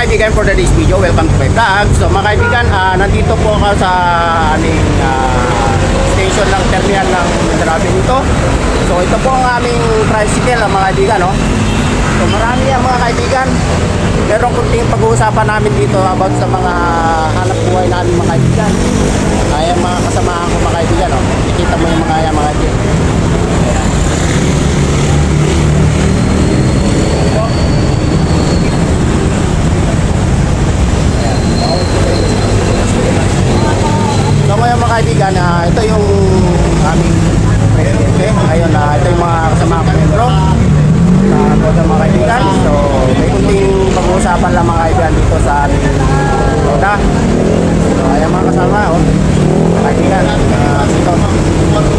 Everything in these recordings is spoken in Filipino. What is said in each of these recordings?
kaibigan for today's video, welcome to my vlog. So mga kaibigan, ah, nandito po ako sa aming ah, station ng terminal ng Mandrabe dito. So ito po ang aming tricycle mga kaibigan. No? So marami yan mga kaibigan. Meron kunting pag-uusapan namin dito about sa mga hanap buhay namin mga kaibigan. Ay mga kasamahan ko mga kaibigan. No? Ikita mo yung mga yan mga kaibigan. So ngayon mga kaibigan, ah, ito yung aming presidente. Ngayon, ah, ito yung mga kasama ko membro. Uh, mga kaibigan. So may kunting pag-uusapan lang mga kaibigan dito sa aming roda. So ayan mga kasama, oh. Kaibigan, ah, ito.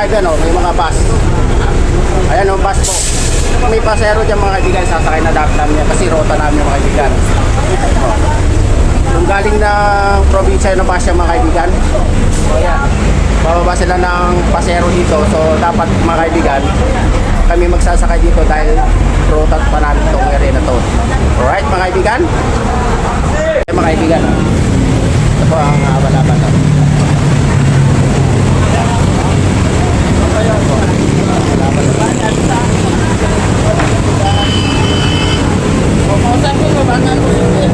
Yung mga kaibigan, oh, may mga bus. Ayan yung bus po. Kung may pasero dyan mga kaibigan, sasakay na dapat namin yan kasi ruta namin mga kaibigan. Oh. Yung galing ng probinsya ng Pasya mga kaibigan. Ayan. Bababa sila ng pasero dito. So dapat mga kaibigan, kami magsasakay dito dahil ruta pa namin itong area na to. Alright mga kaibigan? Okay, mga kaibigan. ah. Ito po ang uh, balaban. ah. Ayan po. Balaban. Pupusan ko ba? Bakit po yun?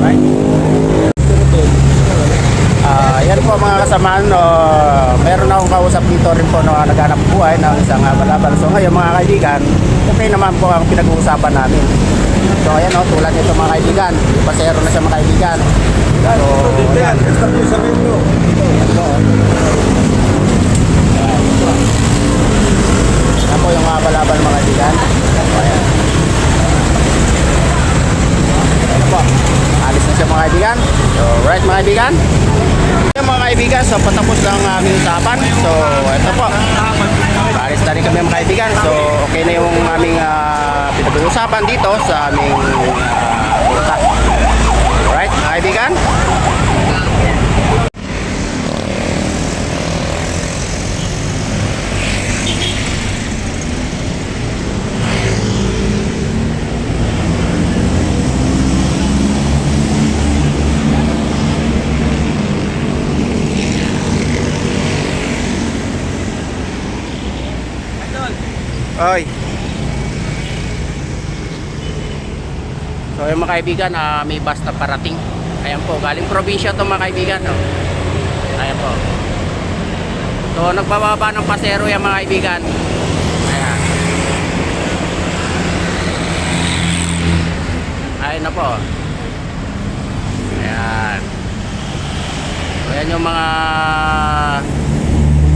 Right? Ah, yan po mga kasamaan, no, meron akong kausap dito rin po na naghanap buhay ng isang uh. So ngayon mga kaibigan, okay naman po ang pinag-uusapan namin. So ayan o, tulad nito mga kaibigan, pasero na siya mga kaibigan. So, Yan, start nyo sa menu. yan po. Yung mga balabal mga kaibigan. Ayan. Ayan po. Alis na siya mga kaibigan. So, right mga kaibigan. Kaibigan, so patapos na ang aming usapan. So, ito po. Alis na rin kami mga kaibigan. So, okay na yung aming uh, pinag-uusapan dito sa aming uh, punta. Right, mga kaibigan? So yung mga kaibigan, ah, may bus na parating. Ayan po, galing probinsya to mga kaibigan. No? Ayan po. So nagbababa ng pasero yung mga kaibigan. Ayan. Ayan na po. Ayan. So yan yung mga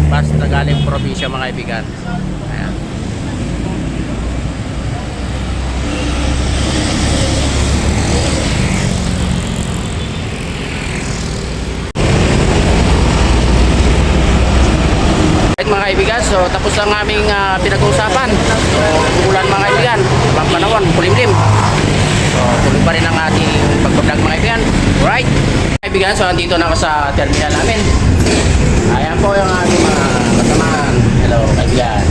bus na galing probinsya mga kaibigan. Kaibigan, so tapos ang aming ah, pinag-uusapan. So ulan mga kaibigan, mga panahon, kulimlim. So tuloy pa rin ang ating pag-vlog mga kaibigan. Right? Kaibigan, so andito na ako sa terminal namin. Ayan po yung ating mga kasamaan. Hello kaibigan.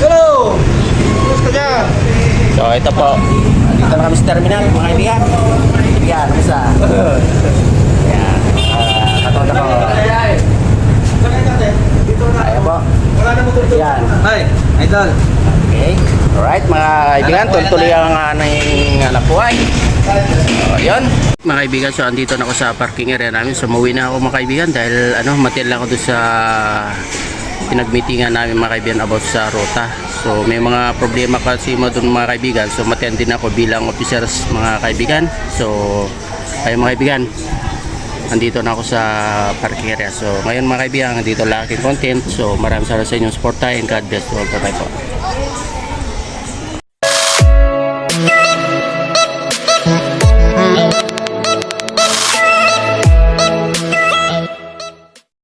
Hello! Kumusta ka? So ito po, andito na kami sa terminal mga kaibigan. Kaibigan, kamusta? Ayan, uh, katoda ko. Sakay natin. Dito na. Ayan po. Wala na matutulog. Yan. Hi, idol. Okay. Alright, mga kaibigan, tuloy-tuloy ang aming anak buhay. So, yun. Mga kaibigan, so andito na ako sa parking area namin. So, mauwi na ako mga kaibigan dahil ano, matil lang ako doon sa pinagmeetingan namin mga kaibigan about sa ruta. So, may mga problema kasi mo doon mga kaibigan. So, matend din ako bilang officers mga kaibigan. So, ayun mga kaibigan, andito na ako sa parking area. So, ngayon mga kaibigan, dito lang aking content. So, maraming salamat sa inyong support and God bless you all. Po.